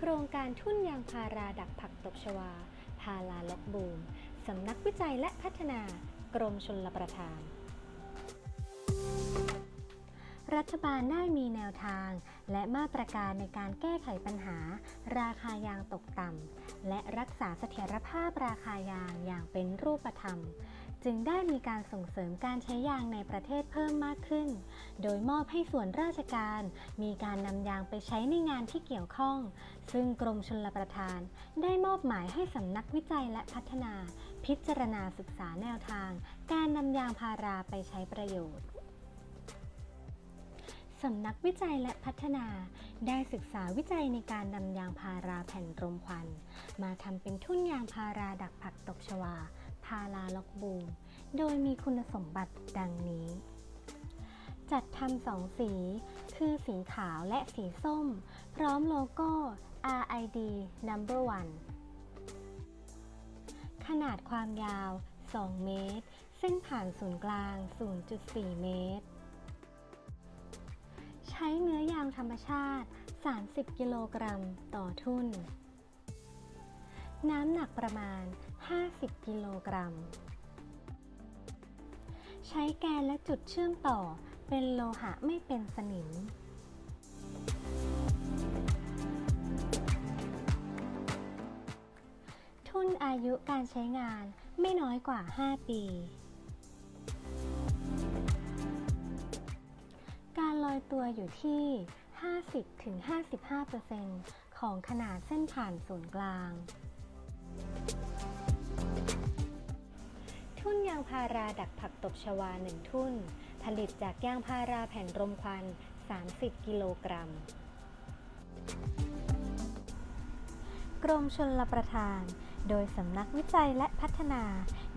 ครงการทุ่นยางพาราดักผักตบชวา พาลาล็อกบูม สำนักวิจัยและพัฒนากรมชลประทาน รัฐบาลได้มีแนวทาง และมาตรการในการแก้ไขปัญหา ราคายางตกต่ำและรักษาเสถียรภาพราคายางอย่างเป็นรูปธรรม จึงได้มีการส่งเสริมการใช้ยางในประเทศเพิ่มมากขึ้น โดยมอบให้ส่วนราชการมีการนำยางไปใช้ในงานที่เกี่ยวข้อง ซึ่งกรมชลประทาน ได้มอบหมายให้สำนักวิจัยและพัฒนา พิจารณาศึกษาแนวทาง การนำยางพาราไปใช้ประโยชน์สำนักวิจัยและพัฒนาได้ศึกษาวิจัยในการนำยางพาราแผ่นรมควัน มาทำเป็นทุ่นยางพาราดักผักตบชวาาราล็อกบูมโดยมีคุณสมบัติดังนี้ จัดทำสองสี คือสีขาวและสีส้ม พร้อมโลโก้ RID Number 1ขนาดความยาว 2 เมตร เส้นผ่านศูนย์กลาง 0.4 เมตร ใช้เนื้อยางธรรมชาติ 30 กิโลกรัมต่อทุ่น น้ำหนักประมาณ 50 กิโลกรัม ใช้แกนและจุดเชื่อมต่อเป็นโลหะไม่เป็นสนิมทุนอายุการใช้งานไม่น้อยกว่า 5 ปี การลอยตัวอยู่ที่ 50-55%ของขนาดเส้นผ่านศูนย์กลาง ทุ่นยางพาราดักผักตบชวา 1 ทุ่น ผลิตจากยางพาราแผ่นรมควัน 30 กิโลกรัม กรมชลประทาน โดยสำนักวิจัยและพัฒนา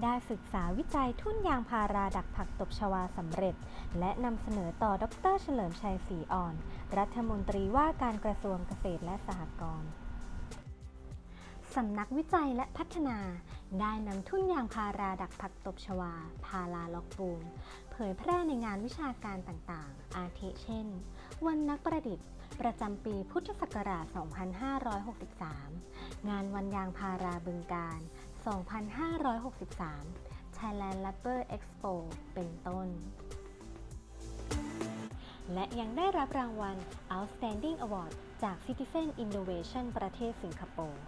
ได้ศึกษาวิจัยทุ่นยางพาราดักผักตบชวาสำเร็จ และนำเสนอต่อดร เฉลิมชัยศรีอ่อน รัฐมนตรีว่าการกระทรวงเกษตรและสหกรณ์ สำนักวิจัยและพัฒนา ได้นำทุ่นยางพาราดักผักตบชวา พาราล็อกบูมเผยแพร่ในงานวิชาการต่างๆ อาทิเช่น วันนักประดิษฐ์ ประจำปีพุทธศักราช 2563 งานวันยางพาราบึงการ 2563 Thailand Rubber Expo เป็นต้น และยังได้รับรางวัล Outstanding Award จาก Citizen Innovation ประเทศสิงคโปร์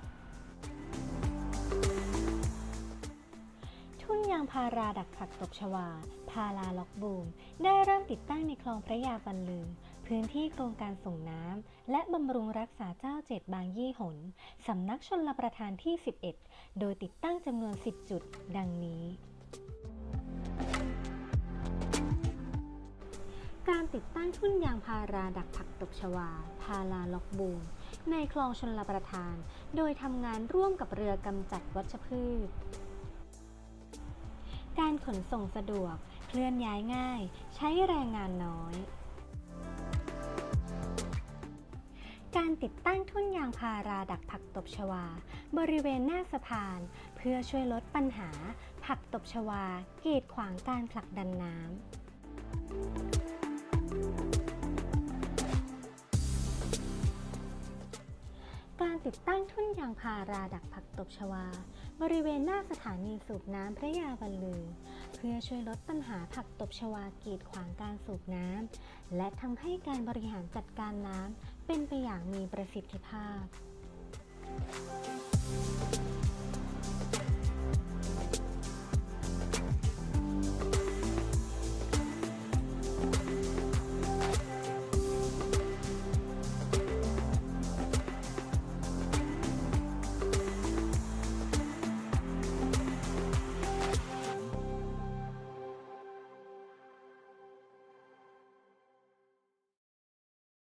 างพาราดักผักตบชวา พาราล็อกบูม ได้เริ่มติดตั้งในคลองพระยาบรรลือ พื้นที่โครงการส่งน้ำ และบำรุงรักษาเจ้าเจ็ดบางยี่หน สำนักชนลประทานที่ 11 โดยติดตั้งจำนวน 10 จุด ดังนี้การติดตั้งทุ่นยางพาราดักผักตบชวา พาราล็อกบูม ในคลองชนลประทาน โดยทำงานร่วมกับเรือกำจัดวัชพืช การขนส่งสะดวก เคลื่อนย้ายง่าย ใช้แรงงานน้อย การติดตั้งทุ่นยางพาราดักผักตบชวา บริเวณหน้าสะพาน เพื่อช่วยลดปัญหา ผักตบชวากีดขวางการผลักดันน้ำ การติดตั้งทุ่นยางพาราดักผักตบชวา บริเวณหน้าสถานีสูบน้ำพระยาบรรลือ เพื่อช่วยลดปัญหาผักตบชวากีดขวางการสูบน้ำและทำให้การบริหารจัดการน้ำเป็นไปอย่างมีประสิทธิภาพ